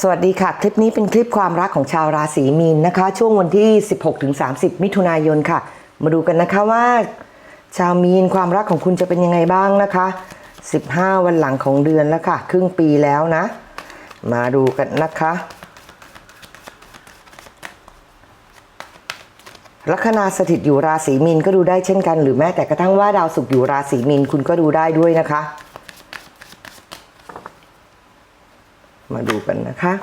สวัสดีค่ะ คลิปนี้เป็นคลิปความรักของชาวราศีมีนนะคะ ช่วงวันที่ 16-30 มิถุนายนค่ะ มาดูกันนะคะว่า ชาวมีนความรักของคุณจะเป็นยังไงบ้างนะคะ 15 วันหลังของเดือนแล้วค่ะ ครึ่งปีแล้วนะ มาดูกันนะคะ ลัคนาสถิตอยู่ราศีมีนก็ดูได้เช่นกัน หรือแม้แต่กระทั่งว่าดาวศุกร์อยู่ราศีมีนคุณก็ดูได้ด้วยนะคะ มาดูกันนะคะ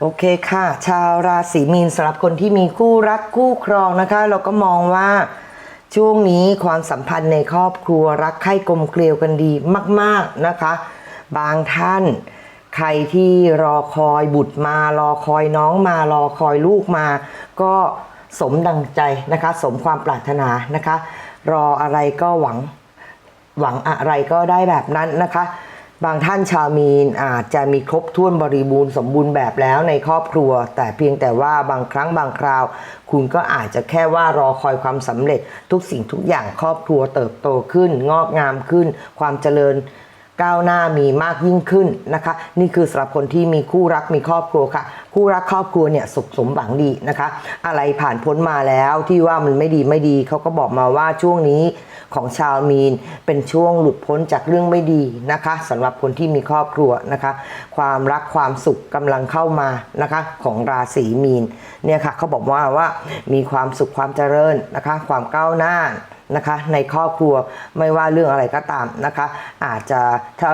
โอเคค่ะ ชาวราศีมีนสำหรับคนที่มีคู่รักคู่ครองนะคะ เราก็มองว่า ช่วงนี้ความสัมพันธ์ในครอบครัวรักใคร่กลมเกลียวกันดีมาก ๆนะคะ บางท่านใครที่รอคอยบุตรมารอคอยน้องมารอคอยลูกมา ก็สมดังใจนะคะ สมความปรารถนานะคะ รออะไรก็หวังหวังอะไรก็ได้แบบนั้นนะคะ บางท่านชาวมีนอาจจะมีครบถ้วนบริบูรณ์สมบูรณ์แบบแล้วในครอบครัว แต่เพียงแต่ว่าบางครั้งบางคราว คุณก็อาจจะแค่ว่ารอคอยความสำเร็จ ทุกสิ่งทุกอย่างครอบครัวเติบโตขึ้น งอกงามขึ้น ความเจริญ ก้าวหน้ามีมากยิ่งขึ้นนะคะ นี่คือสำหรับคนที่มีคู่รักมีครอบครัวค่ะ คู่รักครอบครัวเนี่ยสุขสมหวังดีนะคะ อะไรผ่านพ้นมาแล้วที่ว่ามันไม่ดีไม่ดีเขาก็บอกมาว่าช่วงนี้ของชาวมีนเป็นช่วงหลุดพ้นจากเรื่องไม่ดีนะคะสำหรับคนที่มีครอบครัวนะคะ ความรักความสุขกำลังเข้ามานะคะของราศีมีนเนี่ยค่ะเขาบอกว่าว่ามีความสุขความเจริญนะคะ ความก้าวหน้า นะคะ ในครอบครัวไม่ว่าเรื่องอะไรก็ตามนะคะ อาจจะถ้า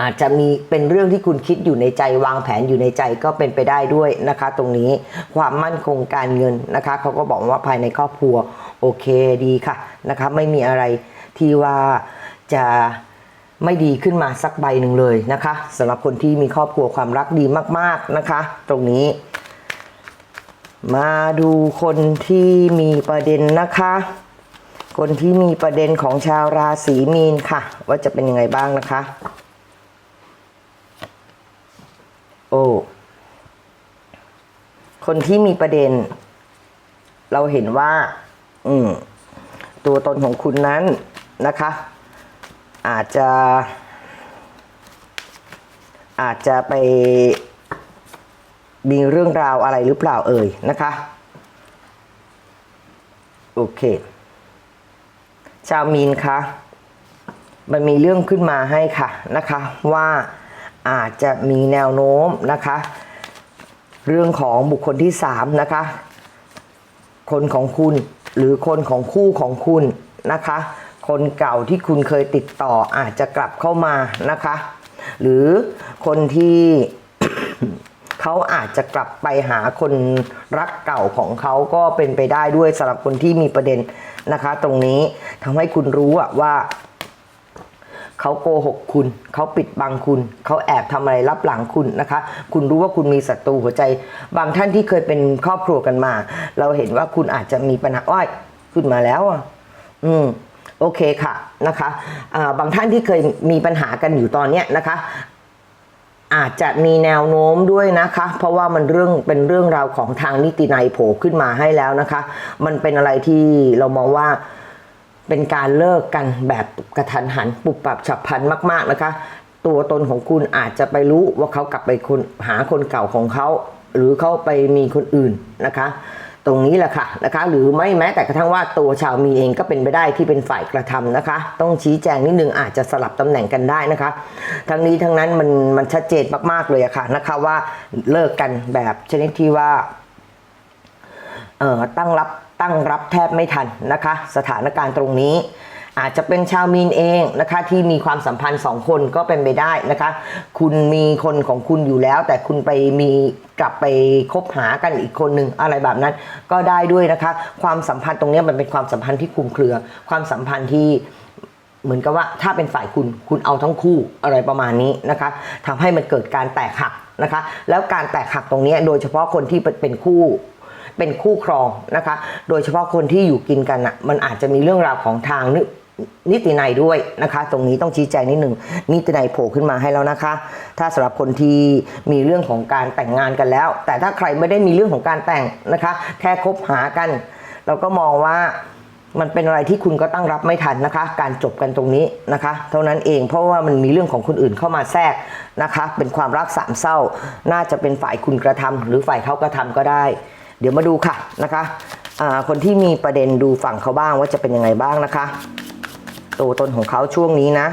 อาจจะมีเป็นเรื่องที่คุณคิดอยู่ในใจวางแผนอยู่ในใจก็เป็นไปได้ด้วยนะคะ ตรงนี้ความมั่นคงการเงินนะคะเขาก็บอกว่าภายในครอบครัวโอเคดีค่ะนะคะ ไม่มีอะไรที่ว่าจะไม่ดีขึ้นมาสักใบหนึ่งเลยนะคะสำหรับคนที่มีครอบครัวความรักดีมาก ๆนะคะ ตรงนี้ มาดูคนที่มีประเด็นนะคะ คนที่มีประเด็นของชาวราศีมีนค่ะ ว่าจะเป็นยังไงบ้างนะคะ โอ้คนที่มีประเด็น เราเห็นว่า อืม ตัวตนของคุณนั้นนะคะ อาจจะ อาจจะไปมีเรื่องราวอะไรหรือเปล่าเอ่ยนะคะ โอเค ชาวมีนคะมันมีเรื่องขึ้นมาให้ค่ะนะคะว่าอาจจะมีแนวโน้มนะคะ เรื่องของบุคคลที่สามนะคะ คนของคุณหรือคนของคู่ของคุณนะคะ คนเก่าที่คุณเคยติดต่ออาจจะกลับเข้ามานะคะ หรือคนที่ เขาอาจจะกลับไปหาคนรักเก่าของเขาก็เป็นไปได้ด้วยสำหรับคนที่มีประเด็นนะคะ ตรงนี้ทำให้คุณรู้ว่าเขาโกหกคุณ เขาปิดบังคุณ เขาแอบทำอะไรรับหลังคุณนะคะ คุณรู้ว่าคุณมีศัตรูหัวใจ บางท่านที่เคยเป็นครอบครัวกันมา เราเห็นว่าคุณอาจจะมีปัญหาอ้อยขึ้นมาแล้วอะ อืม โอเคค่ะนะคะอ่าบางท่านที่เคยมีปัญหากันอยู่ตอนเนี้ยนะคะ อาจจะมีแนวโน้มด้วยนะคะ เพราะว่ามันเรื่องเป็นเรื่องราวของทางนิตินัยโผล่ขึ้นมาให้แล้วนะคะ มันเป็นอะไรที่เรามองว่าเป็นการเลิกกันแบบกระทันหันปุบปับฉับพลันมาก ๆนะคะ ตัวตนของคุณอาจจะไปรู้ว่าเขากลับไปคนหาคนเก่าของเขา หรือเขาไปมีคนอื่นนะคะ ตรงนี้แหละค่ะนะคะ หรือไม่แม้แต่กระทั่งว่าตัวชาวมีเองก็เป็นไปได้ที่เป็นฝ่ายกระทำนะคะ ต้องชี้แจงนิดนึงอาจจะสลับตำแหน่งกันได้นะคะ ทั้งนี้ทั้งนั้นมันมันชัดเจนมากๆเลยอะค่ะนะคะว่าเลิกกันแบบชนิดที่ว่าเอ่อตั้งรับตั้งรับแทบไม่ทันนะคะ สถานการณ์ตรงนี้ อาจจะเป็นชาวมีนเองนะคะที่มีความสัมพันธ์สองคนก็เป็นไปได้นะคะ คุณมีคนของคุณอยู่แล้ว แต่คุณไปมีกลับไปคบหากันอีกคนหนึ่งอะไรแบบนั้นก็ได้ด้วยนะคะ ความสัมพันธ์ตรงนี้มันเป็นความสัมพันธ์ที่คลุมเครือ ความสัมพันธ์ที่เหมือนกับว่าถ้าเป็นฝ่ายคุณคุณเอาทั้งคู่อะไรประมาณนี้นะคะทำให้มันเกิดการแตกหักนะคะ แล้วการแตกหักตรงนี้โดยเฉพาะคนที่เป็นคู่เป็นคู่ครองนะคะ โดยเฉพาะคนที่อยู่กินกันอะมันอาจจะมีเรื่องราวของทาง นิตินัยด้วยนะคะ ตรงนี้ต้องชี้แจงนิดหนึ่งนิตินัยโผล่ขึ้นมาให้แล้วนะคะ ถ้าสำหรับคนที่มีเรื่องของการแต่งงานกันแล้ว แต่ถ้าใครไม่ได้มีเรื่องของการแต่งนะคะ แค่คบหากัน เราก็มองว่ามันเป็นอะไรที่คุณก็ตั้งรับไม่ทันนะคะ การจบกันตรงนี้นะคะ เท่านั้นเองเพราะว่ามันมีเรื่องของคนอื่นเข้ามาแทรกนะคะ เป็นความรักสามเศร้า น่าจะเป็นฝ่ายคุณกระทำหรือฝ่ายเขากระทำก็ได้ เดี๋ยวมาดูค่ะนะคะคนที่มีประเด็นดูฝั่งเขาบ้างว่าจะเป็นยังไงบ้างนะคะ ตัวตนของเขาช่วงนี้นะ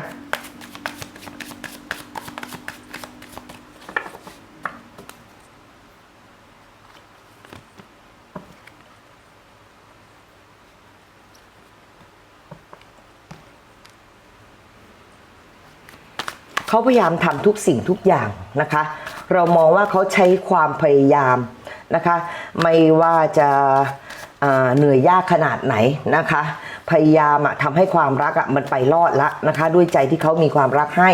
เขาพยายามทำทุกสิ่งทุกอย่างนะคะ เรามองว่าเขาใช้ความพยายามนะคะ ไม่ว่าจะเหนื่อยยากขนาดไหนนะคะ พยายามอะทำให้ความรักอะมันไปรอดละนะคะ ด้วยใจที่เขามีความรักให้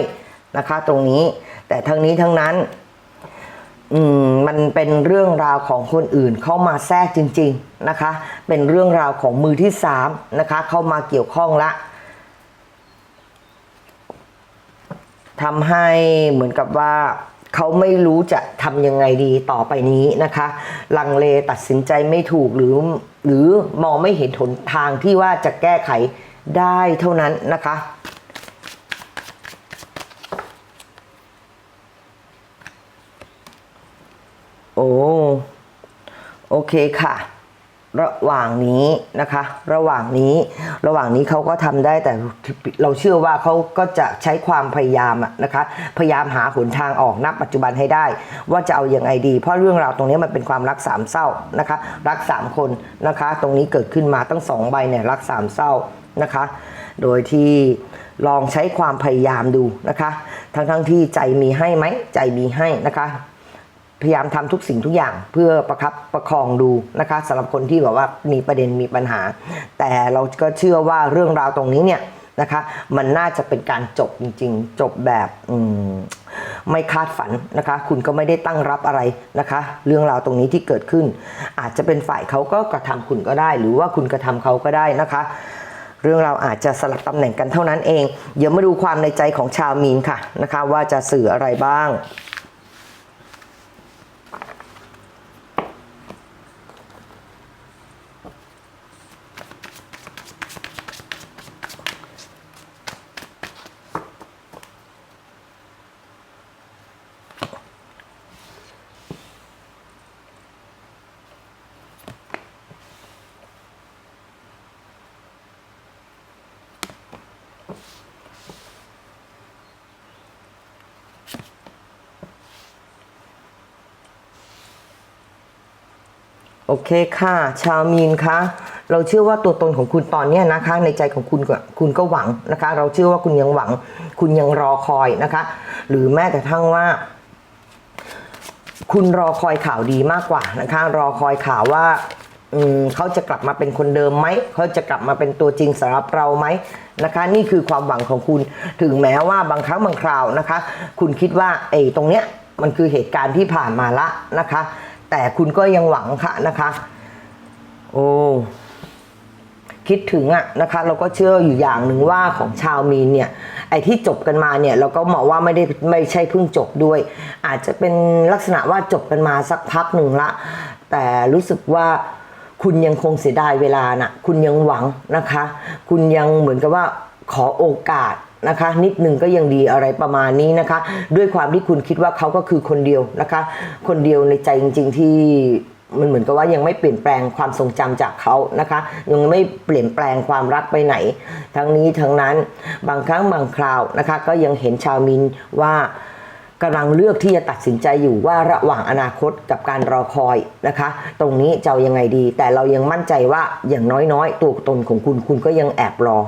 นะคะ ตรงนี้ แต่ทั้งนี้ทั้งนั้นอืมมันเป็นเรื่องราวของคนอื่นเข้ามาแทรกจริง ๆนะคะ เป็นเรื่องราวของมือที่สามนะคะ เข้ามาเกี่ยวข้องละทำให้เหมือนกับว่าเขาไม่รู้จะทำยังไงดีต่อไปนี้นะคะ ลังเลตัดสินใจไม่ถูกหรือ หรือมองไม่เห็นหนทางที่ว่าจะแก้ไขได้เท่านั้นนะคะ โอ้ โอเคค่ะ ระหว่างนี้นะคะ ระหว่างนี้ระหว่างนี้เขาก็ทำได้แต่เราเชื่อว่าเขาก็จะใช้ความพยายามอะนะคะพยายามหาหนทางออกณปัจจุบันให้ได้ ว่าจะเอาอยัางไงดี เพราะเรื่องราวตรงนี้มันเป็นความรักสามเศร้านะคะ รักสามคนนะคะ ตรงนี้เกิดขึ้นมาตั้งสองใบเนี่ยรักสามเศร้านะคะ โดยที่ลองใช้ความพยายามดูนะคะ ทั้งทั้งที่ใจมีให้ไหมใจมีให้นะคะ พยายามทำทุกสิ่งทุกอย่างเพื่อประคับประคองดูนะคะสำหรับคนที่แบบว่ามีประเด็นมีปัญหา แต่เราก็เชื่อว่าเรื่องราวตรงนี้เนี่ยนะคะ มันน่าจะเป็นการจบจริง ๆ จบแบบไม่คาดฝันนะคะ คุณก็ไม่ได้ตั้งรับอะไรนะคะ เรื่องราวตรงนี้ที่เกิดขึ้น อาจจะเป็นฝ่ายเขาก็กระทำคุณก็ได้ หรือว่าคุณกระทำเขาก็ได้นะคะ เรื่องราวอาจจะสลับตำแหน่งกันเท่านั้นเอง เดี๋ยวมาดูความในใจของชาวมีนค่ะนะคะ ว่าจะสื่ออะไรบ้าง โอเคค่ะ ชาวมีนคะเราเชื่อว่าตัวตนของคุณตอนนี้นะคะ ในใจของคุณคุณก็หวังนะคะ เราเชื่อว่าคุณยังหวัง คุณยังรอคอยนะคะ หรือแม้แต่ทั้งว่า คุณรอคอยข่าวดีมากกว่านะคะ รอคอยข่าวว่าเขาจะกลับมาเป็นคนเดิมไหม เขาจะกลับมาเป็นตัวจริงสำหรับเราไหมนะคะ นี่คือความหวังของคุณ ถึงแม้ว่าบางครั้งบางคราวนะคะ คุณคิดว่าไอ้ตรงเนี้ยมันคือเหตุการณ์ที่ผ่านมาละนะคะ แต่คุณก็ยังหวังค่ะนะคะ โอ้คิดถึงอะนะคะ เราก็เชื่ออยู่อย่างหนึ่งว่าของชาวมีนเนี่ย ไอ้ที่จบกันมาเนี่ย เราก็มองว่าไม่ได้ไม่ใช่เพิ่งจบด้วย อาจจะเป็นลักษณะว่าจบกันมาสักพักหนึ่งละ แต่รู้สึกว่าคุณยังคงเสียดายเวลาน่ะ คุณยังหวังนะคะ คุณยังเหมือนกับว่าขอโอกาส นะคะ นิดหนึ่งก็ยังดีอะไรประมาณนี้นะคะ ด้วยความที่คุณคิดว่าเขาก็คือคนเดียวนะคะ คนเดียวในใจจริง ๆ ที่มันเหมือนกับว่ายังไม่เปลี่ยนแปลงความทรงจำจากเขานะคะ ยังไม่เปลี่ยนแปลงความรักไปไหน ทั้งนี้ทั้งนั้นบางครั้งบางคราวนะคะ ก็ยังเห็นชาวมินว่ากำลังเลือกที่จะตัดสินใจอยู่ว่าระหว่างอนาคตกับการรอคอยนะคะ ตรงนี้จะยังไงดี แต่เรายังมั่นใจว่าอย่างน้อยๆ ตัวตนของคุณคุณก็ยังแอบรอ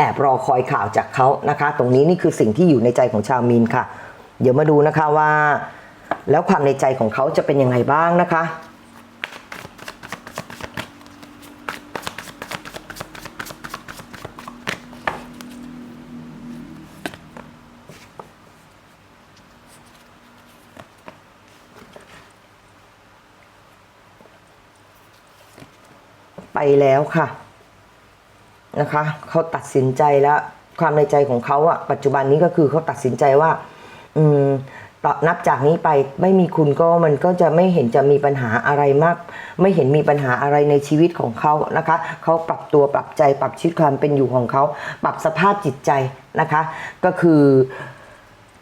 แอบรอคอยข่าวจากเขานะคะ ตรงนี้นี่คือสิ่งที่อยู่ในใจของชาวมีนค่ะ เดี๋ยวมาดูนะคะว่า แล้วความในใจของเขาจะเป็นยังไงบ้างนะคะไปแล้วค่ะ นะคะเขาตัดสินใจแล้วความในใจของเขาอะปัจจุบันนี้ก็คือเขาตัดสินใจว่า อืมต่อนับจากนี้ไปไม่มีคุณก็มันก็จะไม่เห็นจะมีปัญหาอะไรมาก ไม่เห็นมีปัญหาอะไรในชีวิตของเขานะคะเขาปรับตัวปรับใจปรับชีวิตความเป็นอยู่ของเขาปรับสภาพจิตใจนะคะ ก็คือ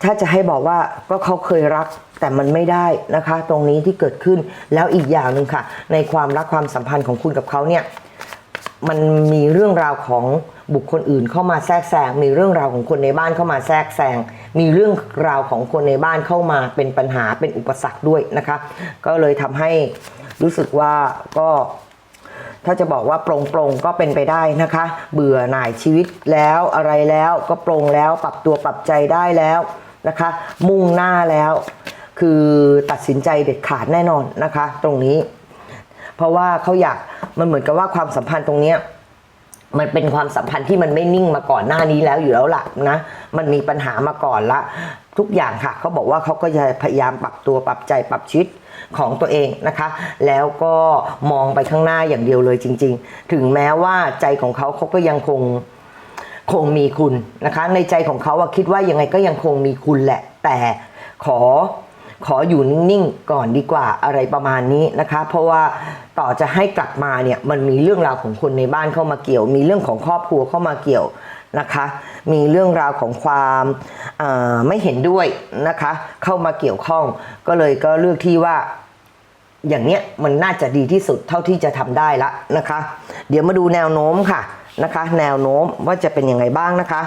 ถ้าจะให้บอกว่าก็เขาเคยรักแต่มันไม่ได้นะคะ ตรงนี้ที่เกิดขึ้นแล้วอีกอย่างหนึ่งค่ะ ในความรักความสัมพันธ์ของคุณกับเขาเนี่ย มันมีเรื่องราวของบุคคลอื่นเข้ามาแทรกแซง มีเรื่องราวของคนในบ้านเข้ามาแทรกแซง มีเรื่องราวของคนในบ้านเข้ามาเป็นปัญหาเป็นอุปสรรคด้วยนะคะ ก็เลยทำให้รู้สึกว่าก็ถ้าจะบอกว่าปรงปรงๆก็เป็นไปได้นะคะ เบื่อหน่ายชีวิตแล้วอะไรแล้วก็ปรงแล้วปรับตัวปรับใจได้แล้วนะคะ มุ่งหน้าแล้ว คือตัดสินใจเด็ดขาดแน่นอนนะคะ ตรงนี้ เพราะว่าเขาอยากมันเหมือนกับว่าความสัมพันธ์ตรงเนี้ยมันเป็นความสัมพันธ์ที่มันไม่นิ่งมาก่อนหน้านี้แล้วอยู่แล้วล่ะนะ มันมีปัญหามาก่อนละ ทุกอย่างค่ะเขาบอกว่าเขาก็จะพยายามปรับตัวปรับใจปรับชีวิตของตัวเองนะคะ แล้วก็มองไปข้างหน้าอย่างเดียวเลยจริง ๆ ถึงแม้ว่าใจของเขาเขาก็ยังคงคงมีคุณนะคะ ในใจของเขาคิดว่ายังไงก็ยังคงมีคุณแหละ แต่ขอ ขออยู่นิ่งๆก่อนดีกว่าอะไรประมาณนี้นะคะ เพราะว่าต่อจะให้กลับมาเนี่ยมันมีเรื่องราวของคนในบ้านเข้ามาเกี่ยว มีเรื่องของครอบครัวเข้ามาเกี่ยวนะคะ มีเรื่องราวของความไม่เห็นด้วยนะคะ เข้ามาเกี่ยวข้อง ก็เลยก็เลือกที่ว่าอย่างเนี้ยมันน่าจะดีที่สุดเท่าที่จะทำได้ละนะคะ เดี๋ยวมาดูแนวโน้มค่ะนะคะ แนวโน้มว่าจะเป็นยังไงบ้างนะคะ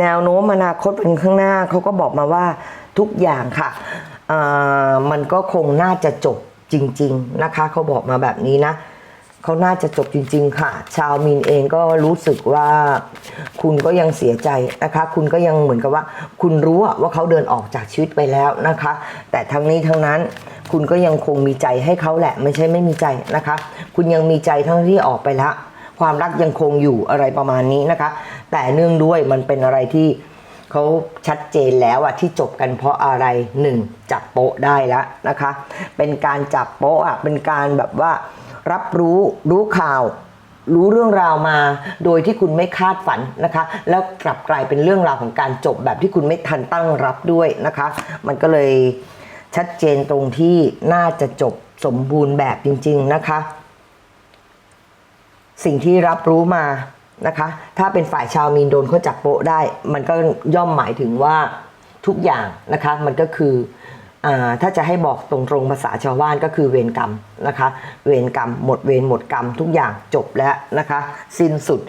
แนวโน้มอนาคตเป็นข้างหน้าเขาก็บอกมาว่าทุกอย่างค่ะมันก็คงน่าจะจบจริง ๆนะคะเขาบอกมาแบบนี้นะเขาน่าจะจบจริง ๆ ค่ะ ชาวมีนเองก็รู้สึกว่าคุณก็ยังเสียใจนะคะ คุณก็ยังเหมือนกับว่า คุณรู้ว่าเขาเดินออกจากชีวิตไปแล้วนะคะ แต่ทั้งนี้ทั้งนั้นคุณก็ยังคงมีใจให้เขาแหละ ไม่ใช่ไม่มีใจนะคะ คุณยังมีใจทั้งที่ออกไปแล้ว ความรักยังคงอยู่อะไรประมาณนี้นะคะ แต่เนื่องด้วยมันเป็นอะไรที่เขาชัดเจนแล้วอะที่จบกันเพราะอะไรหนึ่งจับโป๊ะได้แล้วนะคะ เป็นการจับโป๊ะอะเป็นการแบบว่ารับรู้รู้ข่าวรู้เรื่องราวมาโดยที่คุณไม่คาดฝันนะคะ แล้วกลับกลายเป็นเรื่องราวของการจบแบบที่คุณไม่ทันตั้งรับด้วยนะคะ มันก็เลยชัดเจนตรงที่น่าจะจบสมบูรณ์แบบจริง ๆ นะคะ สิ่งที่รับรู้มานะคะ ถ้าเป็นฝ่ายชาวมีนโดนเขาจับโปะได้ มันก็ย่อมหมายถึงว่าทุกอย่างนะคะ มันก็คือถ้าจะให้บอกตรงๆภาษาชาวบ้านก็คือเวรกรรมนะคะ เวรกรรม หมดเวรหมดกรรม ทุกอย่างจบแล้วนะคะ สิ้นสุด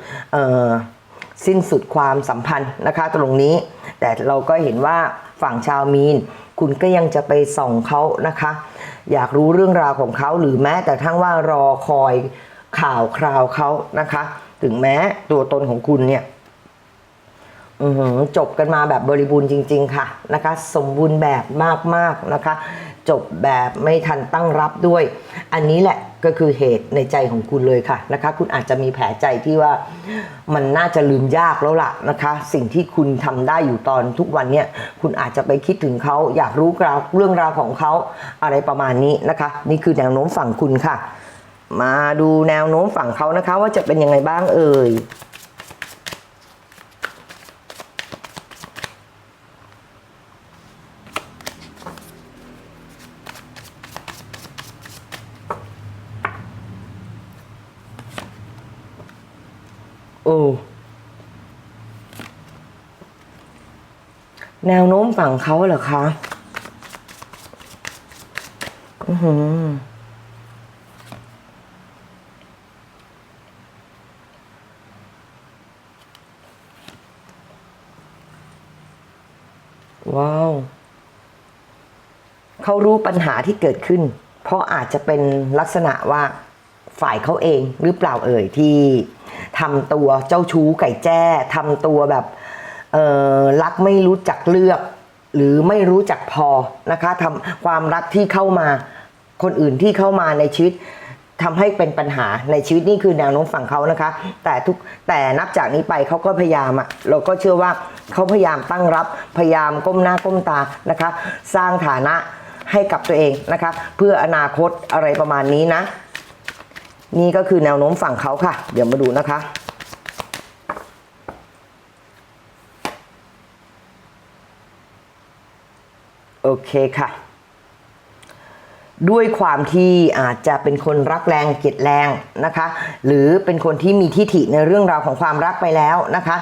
สิ้นสุดความสัมพันธ์นะคะ ตรงนี้ แต่เราก็เห็นว่าฝั่งชาวมีน คุณก็ยังจะไปส่องเขานะคะ อยากรู้เรื่องราวของเขาหรือแม้แต่ทั้งว่ารอคอย ข่าวคราวเขานะคะ ถึงแม้ตัวตนของคุณเนี่ยจบกันมาแบบบริบูรณ์จริง ๆ ค่ะนะคะ สมบูรณ์แบบมากๆนะคะ จบแบบไม่ทันตั้งรับด้วย อันนี้แหละก็คือเหตุในใจของคุณเลยค่ะนะคะ คุณอาจจะมีแผลใจที่ว่ามันน่าจะลืมยากแล้วล่ะนะคะ สิ่งที่คุณทำได้อยู่ตอนทุกวันเนี่ยคุณอาจจะไปคิดถึงเขาอยากรู้ราวเรื่องราวของเขาอะไรประมาณนี้นะคะ นี่คือแนวโน้มฝั่งคุณค่ะ มาดูแนวโน้มฝั่งเขานะคะ ว่าจะเป็นยังไงบ้างเอ่ยโอ้แนวโน้มฝั่งเขาเหรอคะ อือหือ ว้าวเขารู้ปัญหาที่เกิดขึ้น เพราะอาจจะเป็นลักษณะว่าฝ่ายเขาเองหรือเปล่าเอ่ยที่ทำตัวเจ้าชู้ไก่แจ้ทำตัวแบบเออรักไม่รู้จักเลือก หรือไม่รู้จักพอนะคะทำความรักที่เข้ามาคนอื่นที่เข้ามาในชีวิต ทำให้เป็นปัญหาในชีวิตนี่คือแนวโน้มฝั่งเขานะคะ แต่ทุกแต่นับจากนี้ไปเขาก็พยายามอะเราก็เชื่อว่าเขาพยายามตั้งรับพยายามก้มหน้าก้มตานะคะ สร้างฐานะให้กับตัวเองนะคะ เพื่ออนาคตอะไรประมาณนี้นะ นี่ก็คือแนวโน้มฝั่งเขาค่ะ เดี๋ยวมาดูนะคะโอเคค่ะ ด้วยความที่อาจจะเป็นคนรักแรงเกลียดแรงนะคะ หรือเป็นคนที่มีทิฐิในเรื่องราวของความรักไปแล้วนะคะ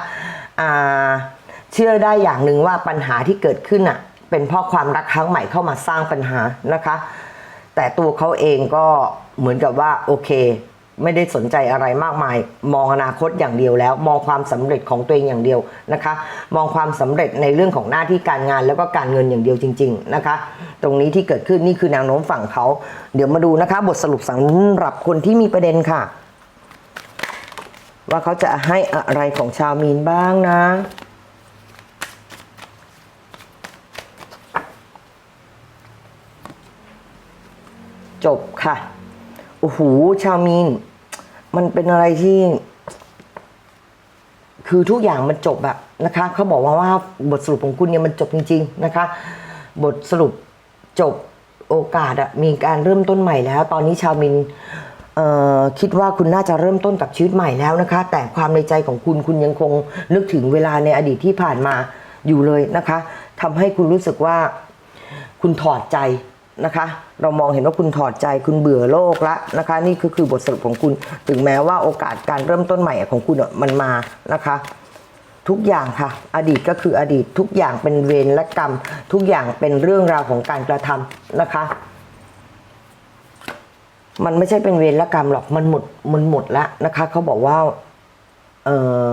เชื่อได้อย่างหนึ่งว่าปัญหาที่เกิดขึ้นอะเป็นเพราะความรักครั้งใหม่เข้ามาสร้างปัญหานะคะ แต่ตัวเขาเองก็เหมือนกับว่าโอเค ไม่ได้สนใจอะไรมากมาย มองอนาคตอย่างเดียวแล้ว มองความสำเร็จของตัวเองอย่างเดียวนะคะ มองความสำเร็จในเรื่องของหน้าที่การงานแล้วก็การเงินอย่างเดียวจริง ๆนะคะ ตรงนี้ที่เกิดขึ้นนี่คือแนวโน้มฝั่งเขา เดี๋ยวมาดูนะคะ บทสรุปสำหรับคนที่มีประเด็นค่ะ ว่าเขาจะให้อะไรของชาวมีนบ้างนะจบค่ะ โอ้โหชาวมีน มันเป็นอะไรที่ คือทุกอย่างมันจบอะนะคะเขาบอกว่าว่าบทสรุปของคุณเนี่ยมันจบจริง ๆ นะคะ บทสรุปจบโอกาสอะมีการเริ่มต้นใหม่แล้ว ตอนนี้ชาวมินเอ่อคิดว่าคุณน่าจะเริ่มต้นกับชีวิตใหม่แล้วนะคะ แต่ความในใจของคุณคุณยังคงนึกถึงเวลาในอดีตที่ผ่านมาอยู่เลยนะคะทำให้คุณรู้สึกว่าคุณถอดใจ นะคะ เรามองเห็นว่าคุณถอดใจคุณเบื่อโลกละนะคะ นี่ก็คือบทสรุปของคุณ ถึงแม้ว่าโอกาสการเริ่มต้นใหม่ของคุณมันมานะคะทุกอย่างค่ะ อดีตก็คืออดีตทุกอย่างเป็นเวรและกรรม ทุกอย่างเป็นเรื่องราวของการกระทำนะคะ มันไม่ใช่เป็นเวรและกรรมหรอกมันหมดมันหมดแล้วนะคะเขาบอกว่าเออ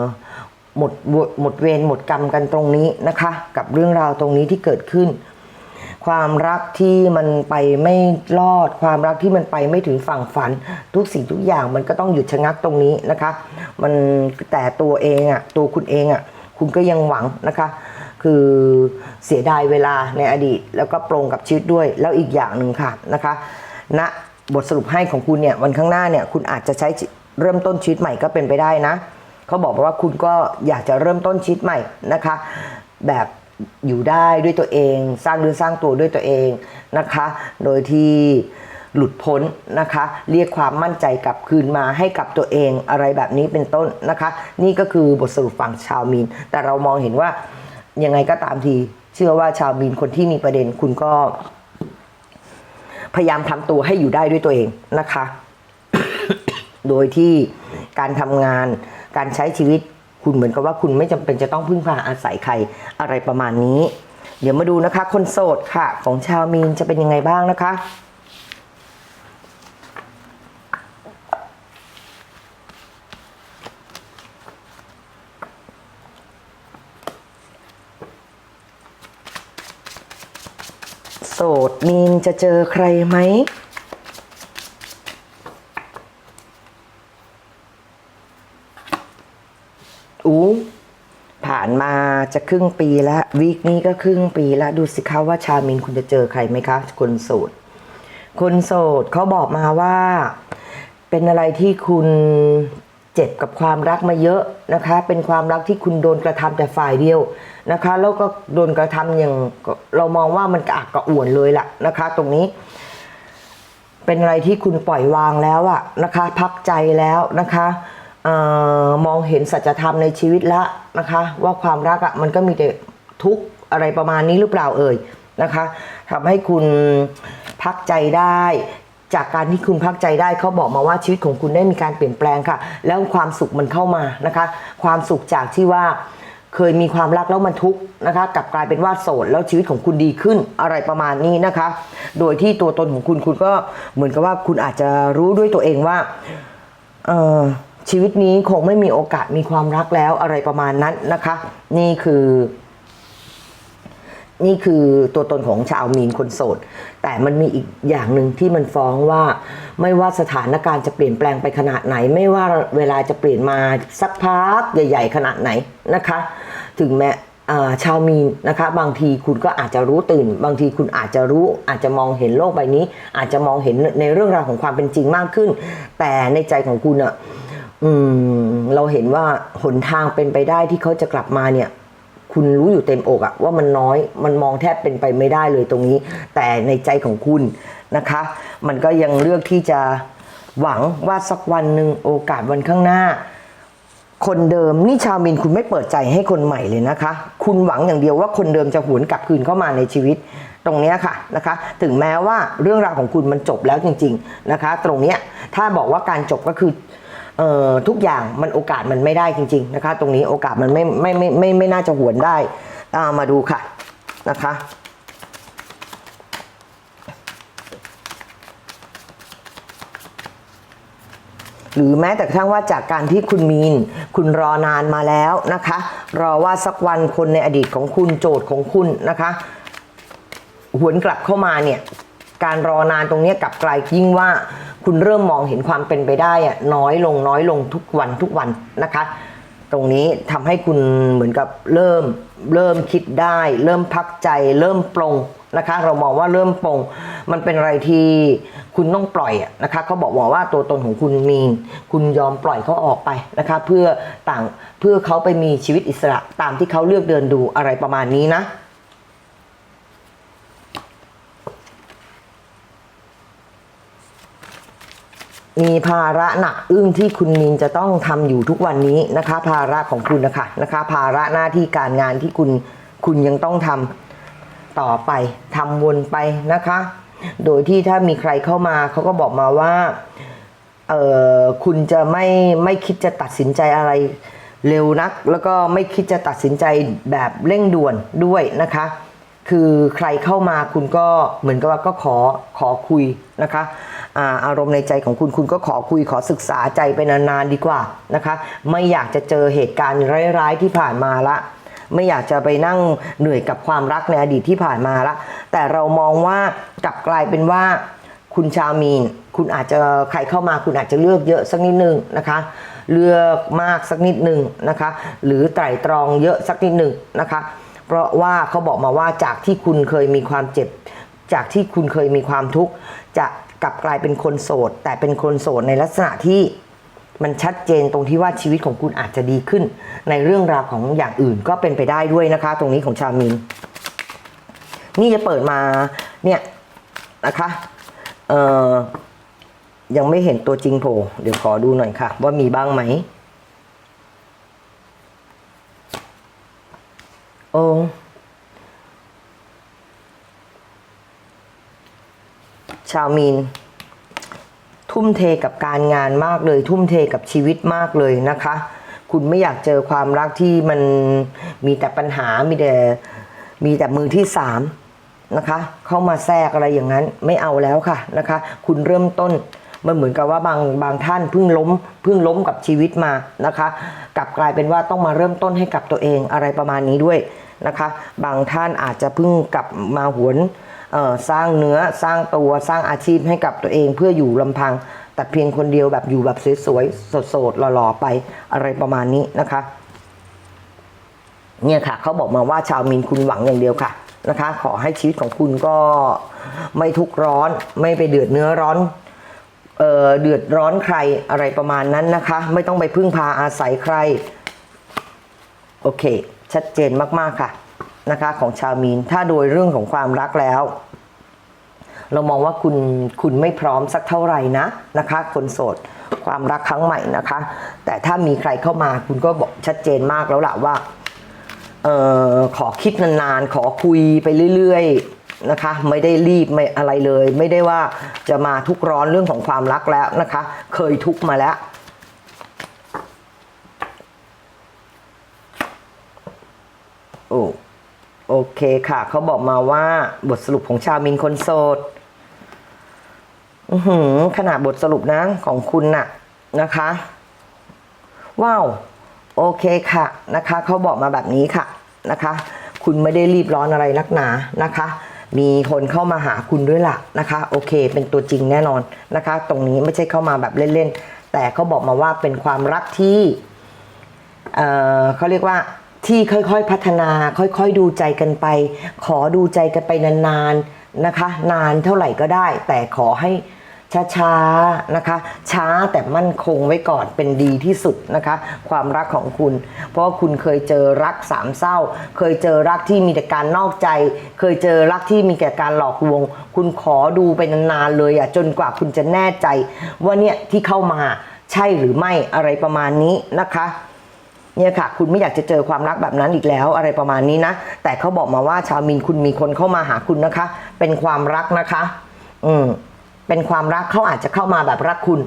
หมดหมดเวรหมดกรรมกันตรงนี้นะคะ กับเรื่องราวตรงนี้ที่เกิดขึ้น ความรักที่มันไปไม่รอด ความรักที่มันไปไม่ถึงฝั่งฝัน ทุกสิ่งทุกอย่างมันก็ต้องหยุดชะงักตรงนี้นะคะ มันแต่ตัวเองอะ่ะตัวคุณเองอะ่ะคุณก็ยังหวังนะคะ คือเสียดายเวลาในอดีต แล้วก็ปรงกับชีวิตด้วย แล้วอีกอย่างหนึ่งค่ะนะคะณบทสรุปให้ของคุณเนี่ยวันข้างหน้าเนี่ยคุณอาจจะใช้เริ่มต้นชีวิตใหม่ก็เป็นไปได้นะเขาบอกว่าคุณก็อยากจะเริ่มต้นชีวิตใหม่นะคะ แบบ อยู่ได้ด้วยตัวเอง สร้างเนื้อสร้างตัวด้วยตัวเองนะคะ โดยที่หลุดพ้นนะคะ เรียกความมั่นใจกลับคืนมาให้กับตัวเองอะไรแบบนี้เป็นต้นนะคะ นี่ก็คือบทสรุปฝั่งชาวมีน แต่เรามองเห็นว่ายังไงก็ตามที เชื่อว่าชาวมีนคนที่มีประเด็นคุณก็ พยายามทำตัวให้อยู่ได้ด้วยตัวเองนะคะ โดยที่การทำงานการใช้ชีวิต คุณเหมือนกับว่าคุณไม่จำเป็นจะต้องพึ่งพาอาศัยใครอะไรประมาณนี้ เดี๋ยวมาดูนะคะ คนโสดค่ะ ของชาวมีนจะเป็นยังไงบ้างนะคะโสดมีนจะเจอใครไหม อู้ผ่านมาจะครึ่งปีแล้ววีคนี้ก็ครึ่งปีแล้วดูสิคะว่าชามินคุณจะเจอใครไหมคะ คนโสด คนโสดเขาบอกมาว่า เป็นอะไรที่คุณเจ็บกับความรักมาเยอะนะคะ เป็นความรักที่คุณโดนกระทำแต่ฝ่ายเดียวนะคะ แล้วก็โดนกระทำอย่างเรามองว่ามันกระอักกระอ่วนเลยล่ะนะคะ ตรงนี้ เป็นอะไรที่คุณปล่อยวางแล้วอะนะคะ พักใจแล้วนะคะ มองเห็นสัจธรรมในชีวิตล้วนะคะ ว่าความรักอะมันก็มีแต่ทุกข์อะไรประมาณนี้หรือเปล่าเอ่ยนะคะทำให้คุณพักใจได้ จากการที่คุณพักใจได้เขาบอกมาว่าชีวิตของคุณได้มีการเปลี่ยนแปลงค่ะ แล้วความสุขมันเข้ามานะคะ ความสุขจากที่ว่าเคยมีความรักแล้วมันทุกข์นะคะกลับกลายเป็นว่าโสดแล้วชีวิตของคุณดีขึ้นอะไรประมาณนี้นะคะ โดยที่ตัวตนของคุณคุณก็เหมือนกับว่าคุณอาจจะรู้ด้วยตัวเองว่าเออ ชีวิตนี้คงไม่มีโอกาสมีความรักแล้วอะไรประมาณนั้นนะคะ นี่คือ นี่คือตัวตนของชาวมีนคนโสด แต่มันมีอีกอย่างหนึ่งที่มันฟ้องว่า ไม่ว่าสถานการณ์จะเปลี่ยนแปลงไปขนาดไหน ไม่ว่าเวลาจะเปลี่ยนมาสักพักใหญ่ ๆ ขนาดไหนนะคะ ถึงแม้อ่ชาวมีนนะคะบางทีคุณก็อาจจะรู้ตื่น บางทีคุณอาจจะรู้อาจจะมองเห็นโลกใบนี้ อาจจะมองเห็นในเรื่องราวของความเป็นจริงมากขึ้น แต่ในใจของคุณอะ อืม เราเห็นว่าหนทางเป็นไปได้ที่เขาจะกลับมาเนี่ย คุณรู้อยู่เต็มอกอะว่ามันน้อยมันมองแทบเป็นไปไม่ได้เลยตรงนี้ แต่ในใจของคุณนะคะ มันก็ยังเลือกที่จะหวังว่าสักวันหนึ่งโอกาสวันข้างหน้า คนเดิมนี่ชาวมินคุณไม่เปิดใจให้คนใหม่เลยนะคะ คุณหวังอย่างเดียวว่าคนเดิมจะหวนกลับคืนเข้ามาในชีวิตตรงเนี้ยค่ะนะคะ ถึงแม้ว่าเรื่องราวของคุณมันจบแล้วจริง ๆนะคะ ตรงเนี้ยถ้าบอกว่าการจบก็คือเอ่อ ทุกอย่างมันโอกาสมันไม่ได้จริง ๆ นะคะ ตรงนี้โอกาสมันไม่ไม่ไม่ไม่ไม่น่าจะหวนได้อ่ามาดูค่ะนะคะหรือแม้แต่กระทั่งว่าจากการที่คุณมีน คุณรอนานมาแล้วนะคะ รอว่าสักวันคนในอดีตของคุณโจทย์ของคุณนะคะ หวนกลับเข้ามาเนี่ย การรอนานตรงนี้กลับกลายยิ่งว่า คุณเริ่มมองเห็นความเป็นไปได้อะน้อยลงน้อยลงทุกวันทุกวันนะคะ ตรงนี้ทำให้คุณเหมือนกับเริ่มเริ่มคิดได้ เริ่มพักใจ เริ่มปลงนะคะ เรามองว่าเริ่มปลงมันเป็นอะไรที่คุณต้องปล่อยนะคะเขาบอกว่าตัวตนของคุณมีคุณยอมปล่อยเขาออกไปนะคะ เพื่อต่างเพื่อเขาไปมีชีวิตอิสระตามที่เขาเลือกเดินดูอะไรประมาณนี้นะ มีภาระหนักอึ้งที่คุณมินจะต้องทำอยู่ทุกวันนี้นะคะ ภาระของคุณนะคะนะคะ ภาระหน้าที่การงานที่คุณคุณยังต้องทำต่อไปทำวนไปนะคะ โดยที่ถ้ามีใครเข้ามาเขาก็บอกมาว่าเออคุณจะไม่ไม่คิดจะตัดสินใจอะไรเร็วนัก แล้วก็ไม่คิดจะตัดสินใจแบบเร่งด่วนด้วยนะคะ คือใครเข้ามาคุณก็เหมือนกับว่าก็ขอขอคุยนะคะ อาอารมณ์ในใจของคุณคุณก็ขอคุยขอศึกษาใจไปนานๆดีกว่านะคะ ไม่อยากจะเจอเหตุการณ์ร้ายๆที่ผ่านมาละ ไม่อยากจะไปนั่งเหนื่อยกับความรักในอดีตที่ผ่านมาละ แต่เรามองว่ากลับกลายเป็นว่าคุณชาวมีน คุณอาจจะใครเข้ามาคุณอาจจะเลือกเยอะสักนิดนึงนะคะ เลือกมากสักนิดหนึ่งนะคะ หรือไตร่ตรองเยอะสักนิดหนึ่งนะคะ เพราะว่าเขาบอกมาว่าจากที่คุณเคยมีความเจ็บ จากที่คุณเคยมีความทุกข์จะ กลับกลายเป็นคนโสด แต่เป็นคนโสดในลักษณะที่มันชัดเจนตรงที่ว่าชีวิตของคุณอาจจะดีขึ้น ในเรื่องราวของอย่างอื่นก็เป็นไปได้ด้วยนะคะ ตรงนี้ของชาวมินนี่จะเปิดมาเนี่ยนะคะเอ่อยังไม่เห็นตัวจริงโผล่เดี๋ยวขอดูหน่อยค่ะ ว่ามีบ้างไหมโอ้ ชาวมีน ทุ่มเทกับการงานมากเลย ทุ่มเทกับชีวิตมากเลยนะคะ คุณไม่อยากเจอความรักที่มันมีแต่ปัญหามีแต่มีแต่มือที่สามนะคะ เข้ามาแทรกอะไรอย่างนั้นไม่เอาแล้วค่ะนะคะ คุณเริ่มต้นมันเหมือนกับว่าบางบางท่านเพิ่งล้มเพิ่งล้มกับชีวิตมานะคะ กลับกลายเป็นว่าต้องมาเริ่มต้นให้กับตัวเองอะไรประมาณนี้ด้วยนะคะ บางท่านอาจจะเพิ่งกลับมาหวน สร้างเนื้อสร้างตัวสร้างอาชีพให้กับตัวเองเพื่ออยู่ลำพัง แต่เพียงคนเดียวแบบอยู่แบบสวยๆสดๆหล่อๆไปอะไรประมาณนี้นะคะเนี่ยค่ะเขาบอกมาว่าชาวมินคุณหวังอย่างเดียวค่ะนะคะ ขอให้ชีวิตของคุณก็ไม่ทุกร้อนไม่ไปเดือดเนื้อร้อนเอ่อเดือดร้อนใครอะไรประมาณนั้นนะคะ ไม่ต้องไปพึ่งพาอาศัยใคร โอเค ชัดเจนมาก ๆ ค่ะ นะคะของชาวมีน ถ้าโดยเรื่องของความรักแล้ว เรามองว่าคุณคุณไม่พร้อมสักเท่าไหร่นะนะคะ คนโสดความรักครั้งใหม่นะคะ แต่ถ้ามีใครเข้ามาคุณก็บอกชัดเจนมากแล้วล่ะว่าเออขอคิดนานๆ ขอคุยไปเรื่อยๆนะคะ ไม่ได้รีบไม่อะไรเลย ไม่ได้ว่าจะมาทุกร้อนเรื่องของความรักแล้วนะคะ เคยทุกมาแล้ว โอ้ โอเคค่ะเขาบอกมาว่าบทสรุปของชาวมินคนโสดหือขนาดบทสรุปนะของคุณน่ะนะคะ ว้าว โอเคค่ะนะคะเขาบอกมาแบบนี้ค่ะนะคะ คุณไม่ได้รีบร้อนอะไรนักหนานะคะ มีคนเข้ามาหาคุณด้วยล่ะนะคะ โอเค เป็นตัวจริงแน่นอนนะคะ ตรงนี้ไม่ใช่เข้ามาแบบเล่นๆแต่เขาบอกมาว่าเป็นความรักที่เออเขาเรียกว่า ที่ค่อยๆพัฒนา ค่อยๆดูใจกันไป ขอดูใจกันไปนานๆนะคะ นานเท่าไหร่ก็ได้ แต่ขอให้ช้าๆนะคะ ช้าแต่มั่นคงไว้ก่อนเป็นดีที่สุดนะคะ ความรักของคุณ เพราะว่าคุณเคยเจอรักสามเศร้า เคยเจอรักที่มีแต่การนอกใจ เคยเจอรักที่มีแต่การหลอกลวง คุณขอดูไปนานๆเลยอะจนกว่าคุณจะแน่ใจ ว่าเนี่ยที่เข้ามาใช่หรือไม่อะไรประมาณนี้นะคะ เนี่ยค่ะ คุณไม่อยากจะเจอความรักแบบนั้นอีกแล้วอะไรประมาณนี้นะ แต่เขาบอกมาว่าชาวมินคุณมีคนเข้ามาหาคุณนะคะ เป็นความรักนะคะ อืมเป็นความรักเขาอาจจะเข้ามาแบบรักคุณ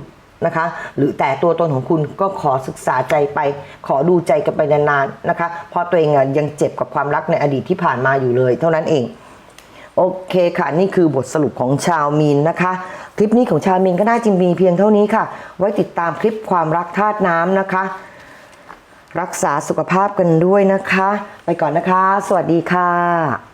นะคะ หรือแต่ตัวตนของคุณก็ขอศึกษาใจไป ขอดูใจกันไปนานๆนะคะ เพราะตัวเองยังเจ็บกับความรักในอดีตที่ผ่านมาอยู่เลย เท่านั้นเองโอเคค่ะ นี่คือบทสรุปของชาวมีนนะคะ คลิปนี้ของชาวมีนก็น่าจะมีเพียงเท่านี้ค่ะ ไว้ติดตามคลิปความรักธาตุน้ำนะคะ รักษาสุขภาพกันด้วยนะคะ ไปก่อนนะคะ สวัสดีค่ะ